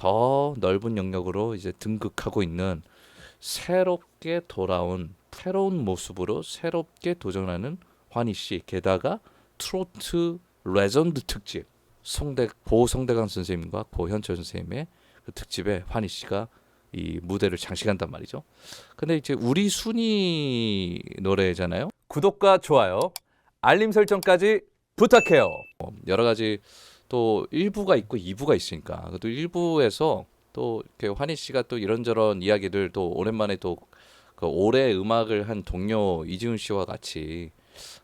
더 넓은 영역으로 이제 등극하고 있는 새롭게 돌아온 새로운 모습으로 새롭게 도전하는 환희 씨 게다가 트로트 레전드 특집 송대 고 송대강 선생님과 고 현철 선생님의 그 특집에 환희 씨가 이 무대를 장식한단 말이죠. 근데 이제 우리 순위 노래잖아요. 구독과 좋아요, 알림 설정까지 부탁해요. 어, 여러 가지 또 1부가 있고 2부가 있으니까 또 1부에서 또 이렇게 환희 씨가 또 이런저런 이야기들 또 오랜만에 또 그 올해 음악을 한 동료 이지훈 씨와 같이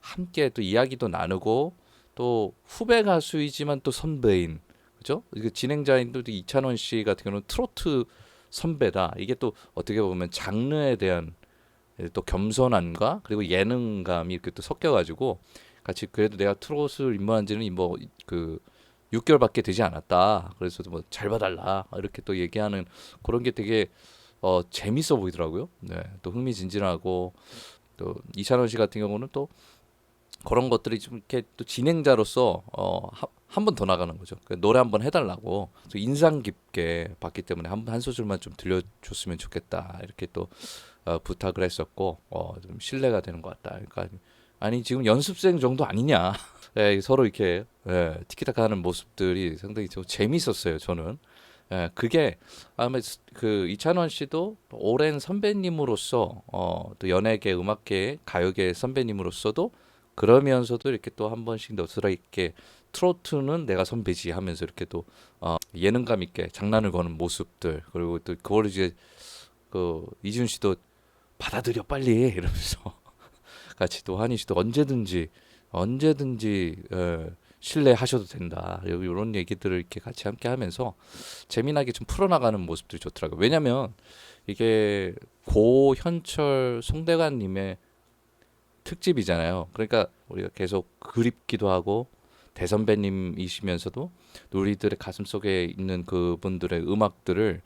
함께 또 이야기도 나누고 또 후배 가수이지만 또 선배인 그죠? 이게 진행자인 또 이찬원 씨 같은 경우는 트로트 선배다. 이게 또 어떻게 보면 장르에 대한 또 겸손함과 그리고 예능감이 이렇게 또 섞여가지고 같이 그래도 내가 트롯을 입문한 지는 뭐 그 6개월밖에 되지 않았다. 그래서 뭐 잘 봐달라 이렇게 또 얘기하는 그런 게 되게 어 재밌어 보이더라고요. 네, 또 흥미진진하고 또 이찬원 씨 같은 경우는 또 그런 것들이 좀 이렇게 또 진행자로서 어 한 번 더 나가는 거죠. 그 노래 한 번 해달라고 또 인상 깊게 봤기 때문에 한, 한 소절만 좀 들려줬으면 좋겠다 이렇게 또 어, 부탁을 했었고 어, 좀 신뢰가 되는 것 같다. 그러니까 아니 지금 연습생 정도 아니냐? 예, 서로 이렇게 예, 티키타카 하는 모습들이 상당히 좀 재밌었어요. 저는 예, 그게 아마 그 이찬원 씨도 오랜 선배님으로서 어, 또 연예계, 음악계, 가요계 선배님으로서도 그러면서도 이렇게 또 한 번씩 너스라 있게 트로트는 내가 선배지 하면서 이렇게 또 어, 예능감 있게 장난을 거는 모습들 그리고 또 그걸 이제 그 이준 씨도 받아들여 빨리 이러면서 같이 또 한희 씨도 언제든지 언제든지 에, 신뢰하셔도 된다. 이런 얘기들을 이렇게 같이 함께 하면서 재미나게 좀 풀어나가는 모습들이 좋더라고요. 왜냐면 이게 고현철 송대관님의 특집이잖아요. 그러니까 우리가 계속 그립기도 하고 대선배님이시면서도 우리들의 가슴 속에 있는 그분들의 음악들을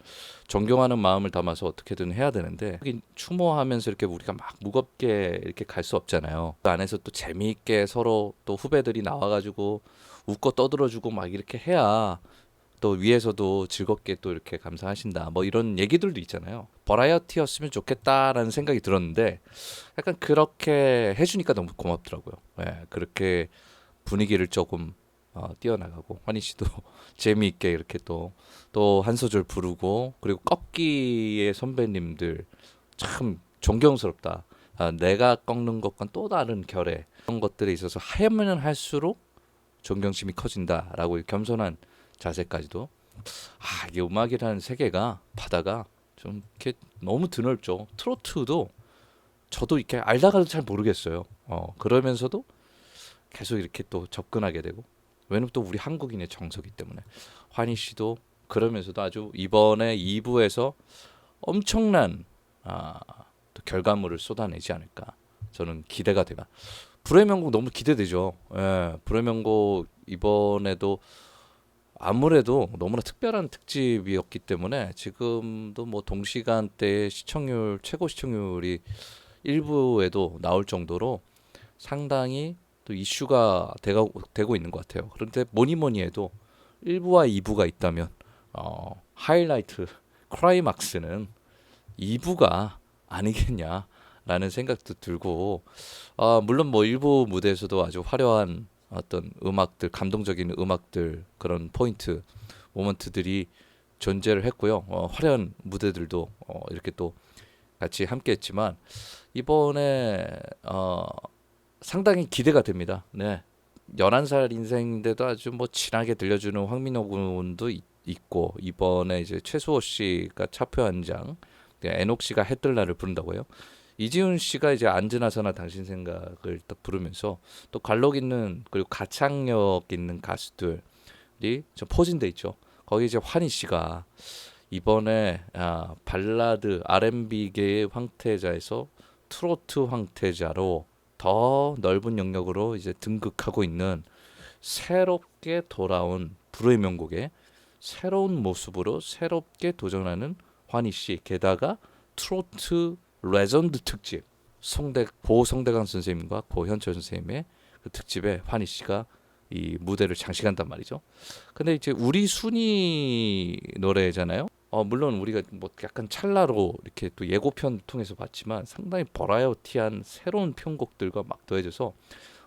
존경하는 마음을 담아서 어떻게든 해야 되는데 추모하면서 이렇게 우리가 막 무겁게 이렇게 갈 수 없잖아요. 그 안에서 또 재미있게 서로 또 후배들이 나와가지고 웃고 떠들어주고 막 이렇게 해야 또 위에서도 즐겁게 또 이렇게 감상하신다. 뭐 이런 얘기들도 있잖아요. 버라이어티였으면 좋겠다라는 생각이 들었는데 약간 그렇게 해주니까 너무 고맙더라고요. 예, 그렇게 분위기를 조금 어, 띄어나가고 환희 씨도 재미있게 이렇게 또 또 한 소절 부르고 그리고 꺾기의 선배님들 참 존경스럽다. 아, 내가 꺾는 것과는 또 다른 결의 그런 것들에 있어서 하면 할수록 존경심이 커진다라고 겸손한 자세까지도 아 이게 음악이라는 세계가 바다가 좀 이렇게 너무 드넓죠. 트로트도 저도 이렇게 알다가도 잘 모르겠어요. 어 그러면서도 계속 이렇게 또 접근하게 되고 왜냐면 또 우리 한국인의 정서기 때문에 환희 씨도 그러면서도 아주 이번에 2부에서 엄청난 아, 또 결과물을 쏟아내지 않을까 저는 기대가 되가 불의 명곡 너무 기대되죠. 예, 불의 명곡 이번에도 아무래도 너무나 특별한 특집이었기 때문에 지금도 뭐 동시간대에 시청률 최고 시청률이 일부에도 나올 정도로 상당히 또 이슈가 되고, 되고 있는 것 같아요. 그런데 뭐니 뭐니 해도 1부와 2부가 있다면 어, 하이라이트 크라이막스는 2부가 아니겠냐라는 생각도 들고 아, 물론 뭐 일부 무대에서도 아주 화려한 어떤 음악들 감동적인 음악들 그런 포인트 모먼트들이 존재를 했고요. 어, 화려한 무대들도 어, 이렇게 또 같이 함께 했지만 이번에 어, 상당히 기대가 됩니다. 네. 11살 인생인데도 아주 뭐 진하게 들려주는 황민호 군도 있, 있고 이번에 이제 최수호 씨가 차표 한 장, 애녹 씨가 해뜰날을 부른다고요. 이지훈 씨가 이제 안즈나서나 당신 생각을 딱 부르면서 또 관록 있는 그리고 가창력 있는 가수들이 좀 포진돼 있죠. 거기 이제 환희 씨가 이번에 아, 발라드 R&B계의 황태자에서 트로트 황태자로 더 넓은 영역으로 이제 등극하고 있는 새롭게 돌아온 불의 명곡의 새로운 모습으로 새롭게 도전하는 환희 씨 게다가 트로트 레전드 특집 송대 고 송대강 선생님과 고 현철 선생님의 그 특집에 환희 씨가 이 무대를 장식한단 말이죠. 근데 이제 우리 순위 노래잖아요. 어 물론 우리가 뭐 약간 찰나로 이렇게 또 예고편 통해서 봤지만 상당히 버라이어티한 새로운 편곡들과 막 더해져서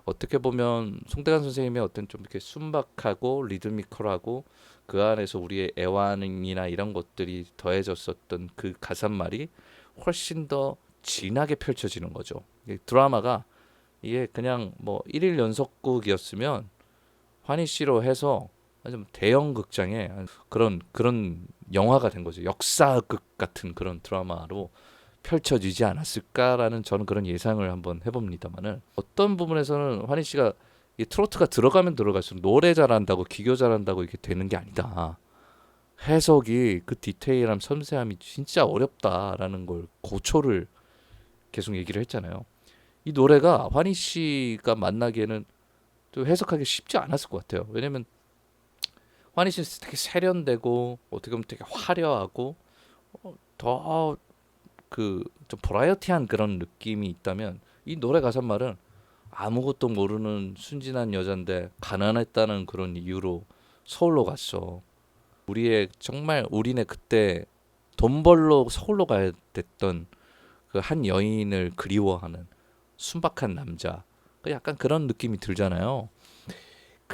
어떻게 보면 송대관 선생님의 어떤 좀 이렇게 순박하고 리드미컬하고 그 안에서 우리의 애환이나 이런 것들이 더해졌었던 그 가사말이 훨씬 더 진하게 펼쳐지는 거죠. 드라마가 이게 그냥 뭐 일일 연속극이었으면 환희 씨로 해서 좀 대형 극장에 그런 그런 영화가 된 거죠. 역사극 같은 그런 드라마로 펼쳐지지 않았을까라는 저는 그런 예상을 한번 해봅니다만은 어떤 부분에서는 환희 씨가 이 트로트가 들어가면 들어갈수록 노래 잘한다고 기교 잘한다고 이렇게 되는 게 아니다. 해석이 그 디테일함 섬세함이 진짜 어렵다라는 걸 고초를 계속 얘기를 했잖아요. 이 노래가 환희 씨가 만나기에는 또 해석하기 쉽지 않았을 것 같아요. 왜냐면 환희 씨는 되게 세련되고 어떻게 보면 되게 화려하고 어, 더그 좀 버라이어티한 그런 느낌이 있다면 이 노래 가사 말은 아무것도 모르는 순진한 여잔데 가난했다는 그런 이유로 서울로 갔어. 우리의 정말 우리네 그때 돈 벌러 서울로 가야 됐던 그 한 여인을 그리워하는 순박한 남자. 그 약간 그런 느낌이 들잖아요.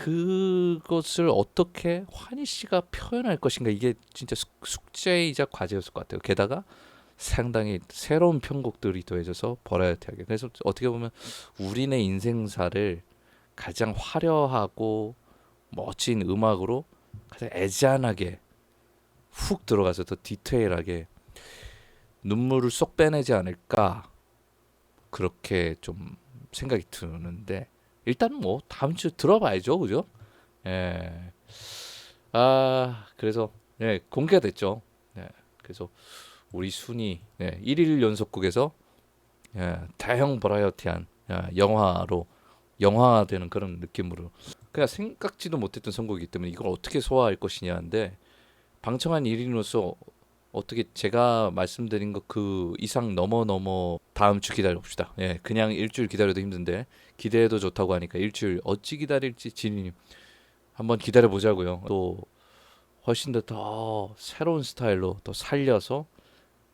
그것을 어떻게 환희 씨가 표현할 것인가 이게 진짜 숙- 숙제이자 과제였을 것 같아요. 게다가 상당히 새로운 편곡들이 더해져서 버라이어티하게. 그래서 어떻게 보면 우리네 인생사를 가장 화려하고 멋진 음악으로 가장 애잔하게 훅 들어가서 더 디테일하게 눈물을 쏙 빼내지 않을까 그렇게 좀 생각이 드는데 일단 뭐 다음 주 들어봐야죠, 그죠? 예. 아 그래서 네 공개가 됐죠. 네, 그래서 우리 순위 네, 1일 연속극에서 예, 대형 버라이어티한 예, 영화로 영화화되는 그런 느낌으로 그냥 생각지도 못했던 선곡이기 때문에 이걸 어떻게 소화할 것이냐인데 방청한 1인으로서 어떻게 제가 말씀드린 것 그 이상 넘어 넘어 다음 주 기다려 봅시다. 예, 그냥 일주일 기다려도 힘든데 기대해도 좋다고 하니까 일주일 어찌 기다릴지 진님 한번 기다려 보자고요. 또 훨씬 더, 더 새로운 스타일로 더 살려서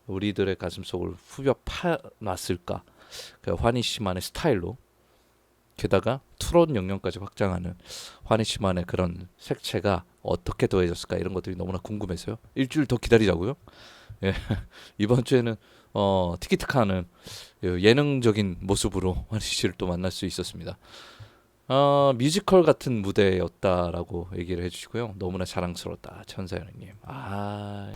우리들의 가슴속을 후벼 파놨을까 그 환희 씨만의 스타일로 게다가 트롯 영역까지 확장하는 환희 씨만의 그런 색채가 어떻게 더해졌을까 이런 것들이 너무나 궁금해서요. 일주일 더 기다리자고요. 예. 이번 주에는 어, 티키타카는 예능적인 모습으로 환희 씨를 또 만날 수 있었습니다. 어, 뮤지컬 같은 무대였다라고 얘기를 해주시고요. 너무나 자랑스러웠다 천사연님. 아